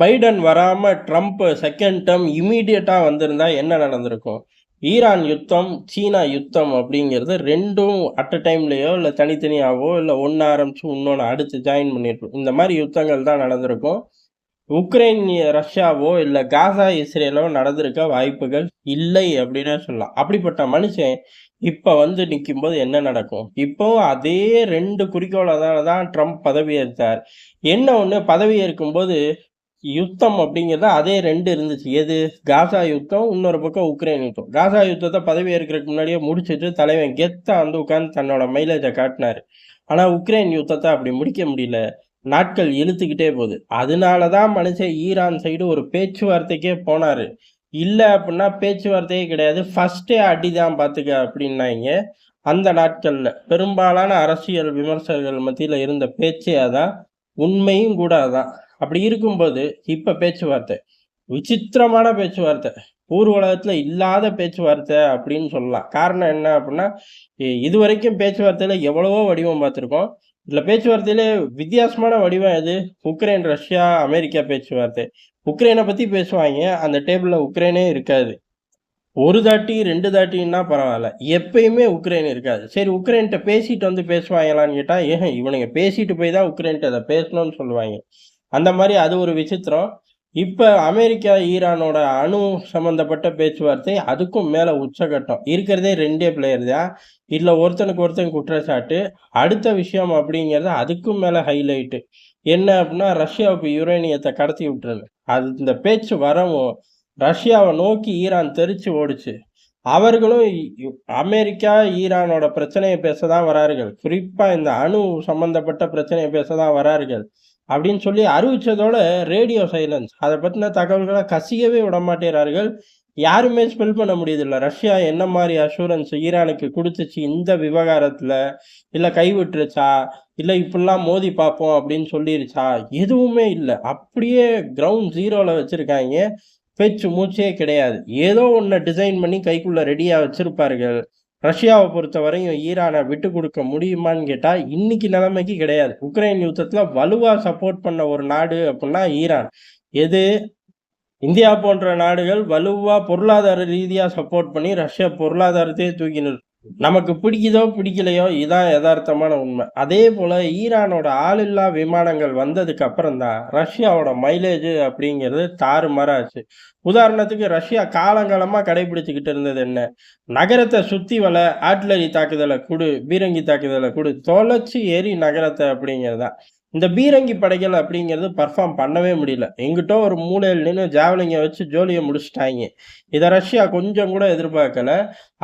Biden வராமல் Trump second term இமீடியட்டாக வந்திருந்தா என்ன நடந்திருக்கும்? ஈரான் யுத்தம் சீனா யுத்தம் அப்படிங்கிறது ரெண்டும் அட் அ டைம்லேயோ இல்லை தனித்தனியாகவோ இல்லை ஒன்று ஆரம்பித்து இன்னொன்று அடுத்து ஜாயின் பண்ணியிருக்கும் இந்த மாதிரி யுத்தங்கள் தான் நடந்திருக்கும். உக்ரைன் ரஷ்யாவோ இல்லை காசா இஸ்ரேலோ நடந்திருக்க வாய்ப்புகள் இல்லை அப்படின்னே சொல்லலாம். அப்படிப்பட்ட மனுஷன் இப்போ வந்து நிற்கும்போது என்ன நடக்கும்? இப்போ அதே ரெண்டு குறிக்கோளால தான் ட்ரம்ப் பதவியேற்றார். என்ன ஒன்று பதவி ஏற்கும்போது யுத்தம் அப்படிங்கிறது அதே ரெண்டு இருந்துச்சு. எது? காசா யுத்தம் இன்னொரு பக்கம் உக்ரைன் யுத்தம். காசா யுத்தத்தை பதவி ஏற்கிறதுக்கு முன்னாடியே முடிச்சிட்டு தலைவன் கெத்தா வந்து உட்காந்து தன்னோட மைலேஜை காட்டினார். ஆனால் உக்ரைன் யுத்தத்தை அப்படி முடிக்க முடியல. நாட்கள் இழுத்துக்கிட்டே போகுது. அதனால தான் மனுஷன் ஈரான் சைடு ஒரு பேச்சுவார்த்தைக்கே போனார். இல்லை அப்படின்னா பேச்சுவார்த்தையே கிடையாது. ஃபர்ஸ்டே அடிதான் பார்த்துக்க அப்படின்னாங்க. அந்த நாட்களில் பெரும்பாலான அரசியல் விமர்சகர்கள் மத்தியில் இருந்த பேச்சே அதான். உண்மையும் கூட அதான். அப்படி இருக்கும்போது இப்போ பேச்சுவார்த்தை விசித்திரமான பேச்சுவார்த்தை பூர்வலகத்தில் இல்லாத பேச்சுவார்த்தை அப்படின்னு சொல்லலாம். காரணம் என்ன அப்படின்னா இது வரைக்கும் பேச்சுவார்த்தையில் எவ்வளவோ வடிவம் பார்த்துருக்கோம். இதில் பேச்சுவார்த்தையிலே வித்தியாசமான வடிவம் எது? உக்ரைன் ரஷ்யா அமெரிக்கா பேச்சுவார்த்தை. உக்ரைனை பற்றி பேசுவாங்க. அந்த டேபிளில் உக்ரைனே இருக்காது. ஒரு தாட்டி ரெண்டு தாட்டின்னா பரவாயில்ல. எப்பயுமே உக்ரைன் இருக்காது. சரி உக்ரைன்கிட்ட பேசிட்டு வந்து பேசுவாங்களான்னு கேட்டால் ஏன் இவனுங்க பேசிட்டு போய் தான் உக்ரைன்கிட்ட அதை பேசணும்னு சொல்லுவாங்க. அந்த மாதிரி அது ஒரு விசித்திரம். இப்போ அமெரிக்கா ஈரானோட அணு சம்மந்தப்பட்ட பேச்சுவார்த்தை அதுக்கும் மேலே உச்சகட்டம். இருக்கிறதே ரெண்டே பிளேயர் தான். இதில் ஒருத்தனுக்கு ஒருத்தன் குற்றச்சாட்டு. அடுத்த விஷயம் அப்படிங்கிறது அதுக்கும் மேலே ஹைலைட்டு என்ன அப்படின்னா ரஷ்யாவுக்கு யுரேனியத்தை கடத்தி விட்டுறது அது இந்த பேச்சு வரவும் ரஷ்யாவை நோக்கி ஈரான் தெரிச்சு ஓடுச்சு. அவர்களும் அமெரிக்கா ஈரானோட பிரச்சனையை பேச தான் வரார்கள். குறிப்பாக இந்த அணு சம்பந்தப்பட்ட பிரச்சனையை பேச தான் வரார்கள். அப்படின்னு சொல்லி அறிவிச்சதோட ரேடியோ சைலன்ஸ். அதை பற்றின தகவல்களை கசியவே விட மாட்டேறார்கள் யாருமே ஸ்பெல் பண்ண முடியுதில்ல ரஷ்யா என்ன மாதிரி அஷூரன்ஸ் ஈரானுக்கு கொடுத்துச்சு? இந்த விவகாரத்தில்? இல்லை கைவிட்டுருச்சா? இல்லை இப்படிலாம் மோதி பார்ப்போம் அப்படின்னு சொல்லிருச்சா? எதுவுமே இல்லை. அப்படியே கிரவுண்ட் ஜீரோவில் வச்சுருக்காங்க. பேச்சு மூச்சே கிடையாது. ஏதோ ஒன்று டிசைன் பண்ணி கைக்குள்ளே ரெடியாக வச்சுருப்பார்கள். ரஷ்யாவை பொறுத்த வரையும் ஈரானை விட்டு கொடுக்க முடியுமான்னு கேட்டால் இன்னைக்கு நிலைமைக்கு கிடையாது. உக்ரைன் யுத்தத்தில் வலுவாக சப்போர்ட் பண்ண ஒரு நாடு அப்படின்னா ஈரான். எது? இந்தியா போன்ற நாடுகள் வலுவா பொருளாதார ரீதியா சப்போர்ட் பண்ணி ரஷ்யா பொருளாதாரத்தையே தூக்கி நிறுத்தும். நமக்கு பிடிக்குதோ பிடிக்கலையோ இதான் யதார்த்தமான உண்மை. அதே போல ஈரானோட ஆளில்லா விமானங்கள் வந்ததுக்கு அப்புறம் தான் ரஷ்யாவோட மைலேஜ் அப்படிங்கிறது தாறுமாறாச்சு உதாரணத்துக்கு ரஷ்யா காலங்காலமா கடைபிடிச்சுக்கிட்டு இருந்தது என்ன? நகரத்தை சுத்தி வல ஆட்லரி தாக்குதலை கொடு பீரங்கி தாக்குதலை கொடு தொலைச்சி ஏறி நகரத்தை அப்படிங்கிறதா. இந்த பீரங்கி படைகள் அப்படிங்கிறது பர்ஃபார்ம் பண்ணவே முடியல. எங்கிட்ட ஒரு மூலையில் நின்று ஜாவலிங்க வச்சு ஜோலியை முடிச்சிட்டாங்க இதை ரஷ்யா கொஞ்சம் கூட எதிர்பார்க்கல.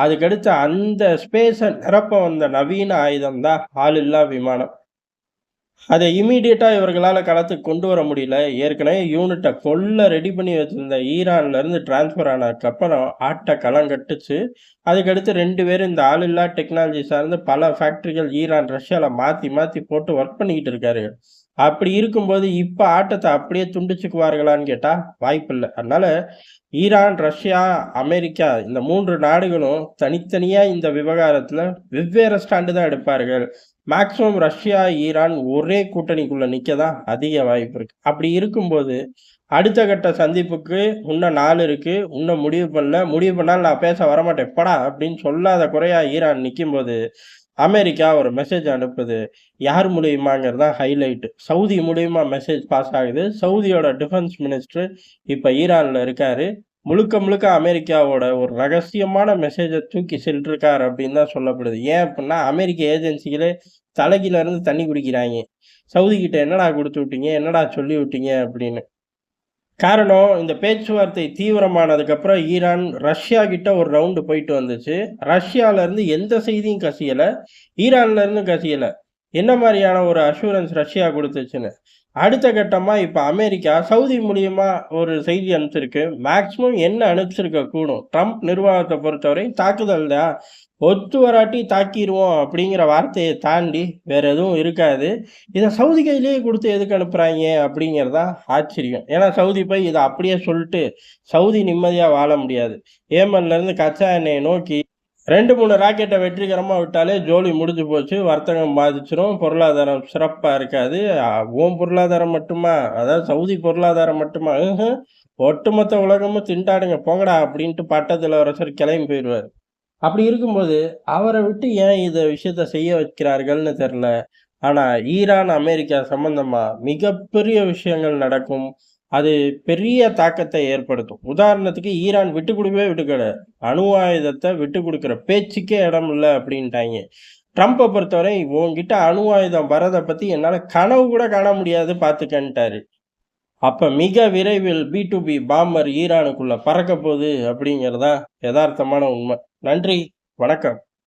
அதுக்கடுத்து அந்த ஸ்பேஸை நிரப்ப வந்த நவீன ஆயுதம் தான் ஆளில்லா விமானம். அதை இமீடியட்டாக இவர்களால் களத்துக்கு கொண்டு வர முடியல. ஏற்கனவே யூனிட்டை கொல்ல ரெடி பண்ணி வச்சிருந்த ஈரான்லேருந்து டிரான்ஸ்ஃபர் ஆனதுக்கப்புறம் ஆட்டை களங்கட்டுச்சு அதுக்கடுத்து ரெண்டு பேரும் இந்த ஆளில்லா டெக்னாலஜி சார்ந்து பல ஃபேக்ட்ரிகள் ஈரான் ரஷ்யாவில் மாற்றி மாற்றி போட்டு ஒர்க் பண்ணிக்கிட்டு இருக்காரு. அப்படி இருக்கும்போது இப்போ ஆட்டத்தை அப்படியே துண்டிச்சுக்குவார்களான்னு கேட்டால் வாய்ப்பில்லை. அதனால ஈரான் ரஷ்யா அமெரிக்கா இந்த மூன்று நாடுகளும் தனித்தனியாக இந்த விவகாரத்தில் வெவ்வேறு ஸ்டாண்டு தான் எடுப்பார்கள். மேக்ஸிமம் ரஷ்யா ஈரான் ஒரே கூட்டணிக்குள்ளே நிற்க தான் அதிக வாய்ப்பு இருக்குது அப்படி இருக்கும்போது அடுத்த கட்ட சந்திப்புக்கு இன்னும் நாள் இருக்குது இன்னும் முடிவு பண்ணல. முடிவு பண்ணால் நான் பேச வரமாட்டேன். படா அப்படின்னு சொல்லாத குறையாக ஈரான் நிற்கும்போது அமெரிக்கா ஒரு மெசேஜ் அனுப்புது. யார் மூலியமாங்கிறது தான் ஹைலைட்டு சவுதி மூலியமா மெசேஜ் பாஸ் ஆகுது. சவுதியோட டிஃபென்ஸ் மினிஸ்டர் இப்போ ஈரானில் இருக்காரு. முழுக்க முழுக்க அமெரிக்காவோட ஒரு ரகசியமான மெசேஜை தூக்கி சென்றிருக்கார் அப்படின்னு தான் சொல்லப்படுது. ஏன் அப்படின்னா அமெரிக்க ஏஜென்சிகளே தலைகில இருந்து தண்ணி குடிக்கிறாங்க. சவுதி கிட்ட என்னடா கொடுத்து விட்டீங்க? என்னடா சொல்லி விட்டீங்க? அப்படின்னு. காரணம் இந்த பேச்சுவார்த்தை தீவிரமானதுக்கப்புறம் ஈரான் ரஷ்யா கிட்ட ஒரு ரவுண்டு போயிட்டு வந்துச்சு. ரஷ்யால இருந்து எந்த செய்தியும் கசியல. ஈரான்ல இருந்து கசியல. என்ன மாதிரியான ஒரு அஷூரன்ஸ் ரஷ்யா கொடுத்துச்சுன்னு. அடுத்த கட்டமாக இப்போ அமெரிக்கா சவுதி மூலியமாக ஒரு செய்தி அனுப்பிச்சிருக்கு. மேக்சிமம் என்ன அனுப்பிச்சிருக்க கூடும்? ட்ரம்ப் நிர்வாகத்தை பொறுத்தவரை தாக்குதல் தான். ஒத்து வராட்டி தாக்கிடுவோம் அப்படிங்கிற வார்த்தையை தாண்டி வேற எதுவும் இருக்காது. இதை சவுதி கையிலேயே கொடுத்து எதுக்கு அனுப்புகிறாங்க அப்படிங்கிறதா ஆச்சரியம். ஏன்னா சவுதி போய் இதை அப்படியே சொல்லிட்டு சவுதி நிம்மதியாக வாழ முடியாது. ஏமன்லேருந்து கச்சா எண்ணெயை நோக்கி ரெண்டு மூணு ராக்கெட்டை வெற்றிகரமாக விட்டாலே ஜோலி முடிஞ்சு போச்சு. வர்த்தகம் பாதிச்சிரும். பொருளாதாரம் சிறப்பாக இருக்காது. ஓம் பொருளாதாரம் மட்டுமா? அதாவது சவுதி பொருளாதாரம் மட்டுமா? ஒட்டுமொத்த உலகமும் திண்டாடுங்க போங்கடா அப்படின்ட்டு பட்டத்தில் அரசர் கிளம்பி போயிடுவார் அப்படி இருக்கும்போது அவரை விட்டு ஏன் இதை விஷயத்த செய்ய வைக்கிறார்கள்னு தெரில ஆனால் ஈரான் அமெரிக்கா சம்பந்தமாக மிகப்பெரிய விஷயங்கள் நடக்கும். அது பெரிய தாக்கத்தை ஏற்படுத்தும். உதாரணத்துக்கு ஈரான் விட்டு கொடுக்கவே விட்டு கிடையாது அணு ஆயுதத்தை விட்டு கொடுக்குற பேச்சுக்கே இடம் இல்லை அப்படின்ட்டாங்க. ட்ரம்ப்பை பொறுத்தவரை உன்கிட்ட அணு ஆயுதம் வரதை பற்றி என்னால் கனவு கூட காண முடியாது பார்த்துக்கன்ட்டாரு அப்போ மிக விரைவில் பி டு பி பாம்பர் ஈரானுக்குள்ளே பறக்க போகுது அப்படிங்கிறதா யதார்த்தமான உண்மை. நன்றி. வணக்கம்.